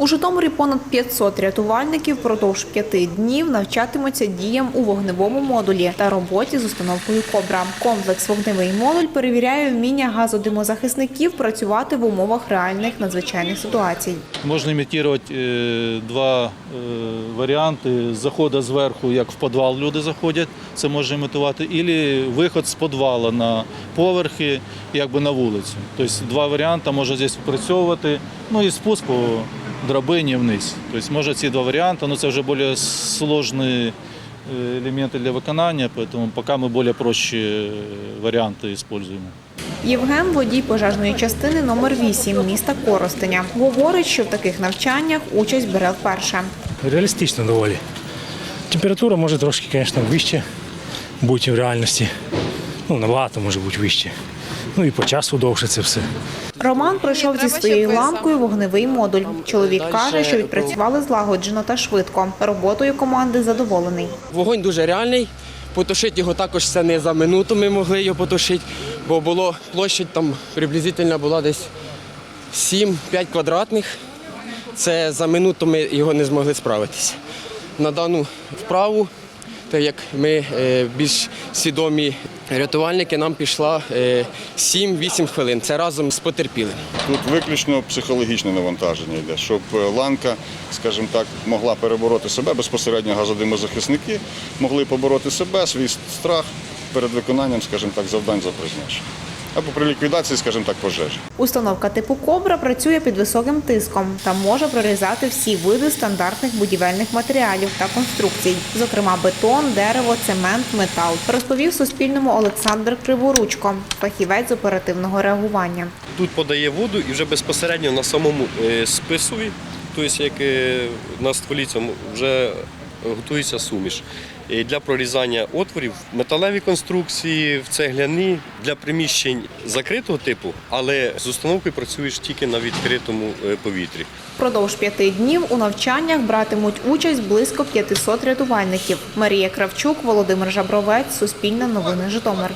У Житомирі понад 500 рятувальників впродовж п'яти днів навчатимуться діям у вогневому модулі та роботі з установкою Кобра. Комплекс вогневий модуль перевіряє вміння газодимозахисників працювати в умовах реальних надзвичайних ситуацій. Можна імітувати е, два е, варіанти заходу зверху, як в підвал люди заходять, це може імітувати, і виход з підвалу на поверхи, якби на вулицю. Тобто два варіанти може здесь відпрацьовувати, ну і спуск по драбині вниз. Тобто може ці два варіанти, але це вже більш складні е, елементи для виконання, тому поки ми більш прості варіанти використовуємо. Євген, водій пожежної частини номер 8 міста Коростеня, говорить, що в таких навчаннях участь бере вперше. Реалістично доволі. Температура може трошки, звісно, вище бути в реальності. Ну, набагато може бути вище. Ну і по часу довше це все. Роман пройшов зі своєю лампою вогневий модуль. Чоловік каже, що відпрацювали злагоджено та швидко. Роботою команди задоволений. Вогонь дуже реальний. Потушити його також це не за минуту ми могли його потушити, бо було площадь там приблизительно була десь 7-5 квадратних. Це за минуту ми його не змогли справитися. На дану вправу, так як ми е, більш свідомі рятувальники, нам пішла е, 7-8 хвилин. Це разом з потерпілим. Тут виключно психологічне навантаження йде, щоб е, ланка, скажімо так, могла перебороти себе, безпосередньо газодимозахисники могли побороти себе, свій страх перед виконанням, скажімо так, завдань за призначенням. Або при ліквідації, скажімо так, пожежі. Установка типу Кобра працює під високим тиском та може прорізати всі види стандартних будівельних матеріалів та конструкцій, зокрема бетон, дерево, цемент, метал, розповів Суспільному Олександр Криворучко, фахівець з оперативного реагування. Тут подає воду і вже безпосередньо на самому е, списові, тобто як е, на стволі цьому вже готується суміш. І для прорізання отворів металеві конструкції, в цегляні для приміщень закритого типу, але з установкою працюєш тільки на відкритому е, повітрі. Продовж п'яти днів у навчаннях братимуть участь близько 500 рятувальників. Марія Кравчук, Володимир Жабровець, Суспільне новини Житомир.